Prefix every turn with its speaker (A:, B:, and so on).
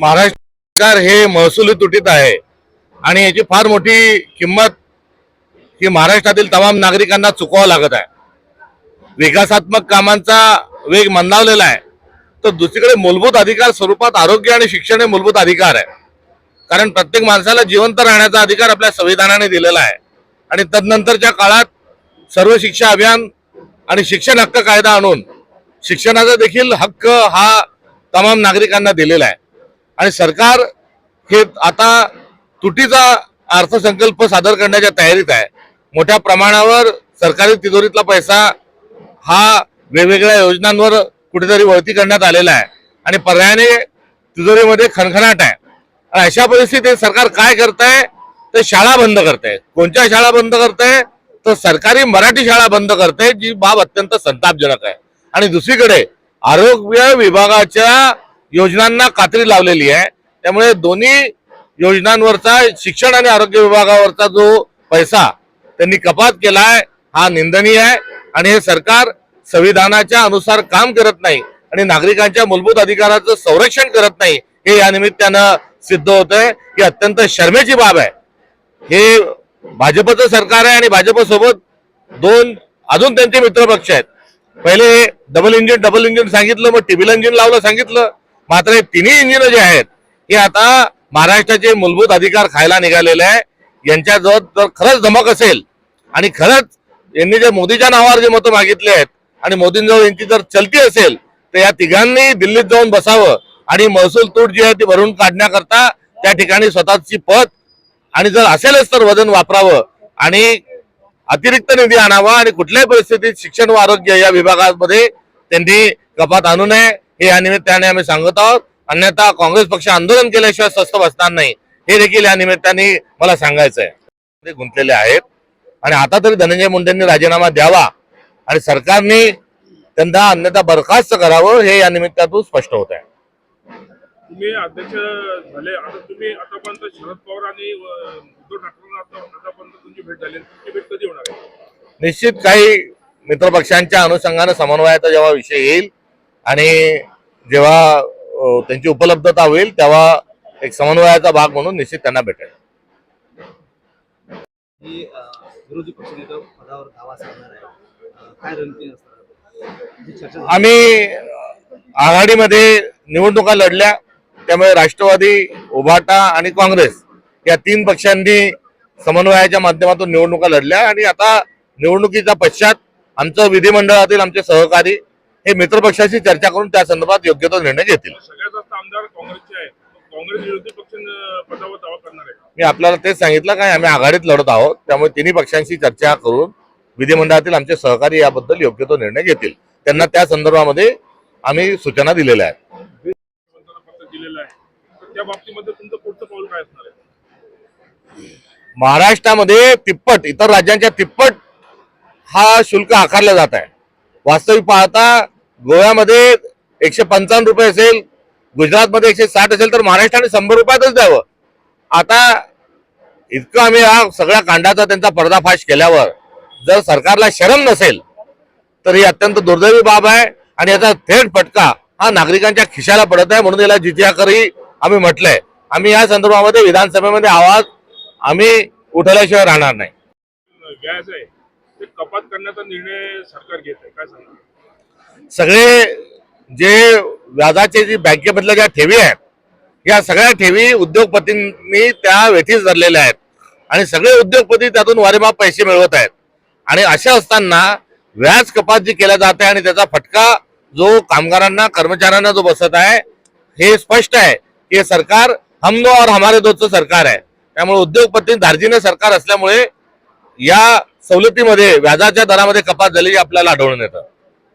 A: महाराष्ट्र सरकार हे महसुली तुटीत आहे आणि याची फार मोठी किंमत ही महाराष्ट्रातील तमाम नागरिकांना चुकवावं लागत आहे. विकासात्मक कामांचा वेग मंदावलेला आहे. तर दुसरीकडे मूलभूत अधिकार स्वरूपात आरोग्य आणि शिक्षण हे मूलभूत अधिकार आहे. कारण प्रत्येक माणसाला जिवंत राहण्याचा अधिकार आपल्या संविधानाने दिलेला आहे. आणि तदनंतरच्या काळात सर्व शिक्षा अभियान आणि शिक्षण हक्क कायदा आणून शिक्षणाचा देखील हक्क हा तमाम नागरिकांना दिलेला आहे. आणि सरकार हे आता तुटीचा अर्थसंकल्प सादर करण्याच्या तयारीत आहे. मोठ्या प्रमाणावर सरकारी तिजोरीतला पैसा हा वेगवेगळ्या योजनांवर कुठेतरी वळती करण्यात आलेला आहे. आणि पर्यायाने तिजोरीमध्ये खणखणाट आहे. आणि अशा परिस्थितीत सरकार काय करतंय? तर शाळा बंद करते कोणत्या शाळा बंद करतंय? तर सरकारी मराठी शाळा बंद करते जी बाब अत्यंत संतापजनक आहे. आणि दुसरीकडे आरोग्य विभागाच्या योजनांना कात्री लावलेली आहे. त्यामुळे दोन्ही योजनांवरचा शिक्षण आणि आरोग्य विभागावरचा जो पैसा त्यांनी कपात केलाय हा निंदनीय आहे. आणि हे सरकार संविधानाच्या अनुसार काम करत नाही आणि नागरिकांच्या मूलभूत अधिकाराचं संरक्षण करत नाही हे या निमित्तानं सिद्ध होत आहे ही अत्यंत शर्मेची बाब आहे. हे भाजपचं सरकार आहे आणि भाजपसोबत दोन अजून त्यांचे मित्रपक्ष आहेत. पहिले डबल इंजिन डबल इंजिन सांगितलं मग टिबिल इंजिन लावलं सांगितलं. मात्र हे तिन्ही इंजिन जे आहेत हे आता महाराष्ट्राचे मूलभूत अधिकार खायला निघालेले आहे यांच्याजवळ जर खरंच धमक असेल आणि खरंच यांनी जे मोदीच्या नावावर जे मतं मागितले आहेत आणि मोदींजवळ यांची जर चलती असेल तर या तिघांनी दिल्लीत जाऊन बसावं आणि महसूल तूट जी आहे ती भरून काढण्याकरता त्या ठिकाणी स्वतःची पत आणि जर असेलच तर वजन वापरावं आणि अतिरिक्त निधी आणावा आणि कुठल्याही परिस्थितीत शिक्षण व आरोग्य या विभागामध्ये त्यांनी कपात आणू नये. हे या निमित्ताने आम्ही सांगत आहोत. अन्यथा काँग्रेस पक्ष आंदोलन केल्याशिवाय स्वस्थ बसणार नाही. हे देखील या निमित्ताने मला सांगायचं आहे ते गुंतलेले आहेत. आणि आता तरी धनंजय मुंडेंनी राजीनामा द्यावा आणि सरकारने त्यांना अन्यथा बरखास्त करावं हे या निमित्तातून स्पष्ट होत आहे.
B: तुम्ही अध्यक्ष झाले. आता तुम्ही आतापर्यंत शरद पवार आणि उद्धव आतापर्यंत तुमची भेट झाली तुमची भेट कधी होणार आहे
A: निश्चित काही मित्रपक्षांच्या अनुषंगानं समन्वयाचा जेव्हा विषय येईल आणि जेव्हा त्यांची उपलब्धता होईल तेव्हा एक समन्वयाचा भाग म्हणून निश्चित त्यांना भेटेल. आम्ही आघाडीमध्ये निवडणुका लढल्या त्यामुळे राष्ट्रवादी उभाटा आणि काँग्रेस या तीन पक्षांनी समन्वयाच्या माध्यमातून निवडणुका लढल्या आणि आता निवडणुकीच्या पश्चात आमचं विधिमंडळातील आमचे सहकारी हे मित्रपक्षाशी चर्चा करून त्या संदर्भात योग्य तो निर्णय घेतील. मी आपल्याला तेच सांगितलं काय आम्ही आघाडीत लढत आहोत. त्यामुळे तिन्ही पक्षांशी चर्चा करून विधिमंडळातील आमचे सहकारी याबद्दल योग्य तो निर्णय घेतील. त्यांना त्या संदर्भामध्ये आम्ही सूचना दिलेल्या आहेत. महाराष्ट्रामध्ये तिप्पट इतर राज्यांच्या तिप्पट हा शुल्क आकारला जात आहे. वास्तविक पाहता गोव्यामध्ये एकशे पंचावन्न रुपये असेल गुजरातमध्ये एकशे साठ असेल तर महाराष्ट्राने शंभर रुपयातच द्यावं. आता इतकं आम्ही हा सगळ्या कांडाचा त्यांचा पर्दाफाश केल्यावर जर सरकारला शरम नसेल तर ही अत्यंत दुर्दैवी बाब आहे आणि याचा थेट फटका हा नागरिकांच्या खिशाला पडत आहे. म्हणून याला जिजियाकरही आम्ही म्हटलंय. आम्ही या संदर्भामध्ये विधानसभेमध्ये आवाज आम्ही उठवल्याशिवाय राहणार नाही.
B: आहे. ते कपात करण्याचा निर्णय सरकार घेत आहे. काय सांगणार?
A: सगळे जे व्याजाचे जी बँकेमधल्या ज्या ठेवी आहेत या सगळ्या ठेवी उद्योगपतींनी त्या वेठीस धरलेल्या आहेत. आणि सगळे उद्योगपती त्यातून वारेमाप पैसे मिळवत आहेत. आणि अशा असताना व्याज कपात जी केल्या जात आहे आणि त्याचा फटका जो कामगारांना कर्मचाऱ्यांना जो बसत आहे हे स्पष्ट आहे की हे सरकार हम दो और हमारे दोचं सरकार आहे. त्यामुळे उद्योगपती धार्जीने सरकार असल्यामुळे या सवलतीमध्ये व्याजाच्या दरामध्ये कपात झालेली आपल्याला आढळून येतं.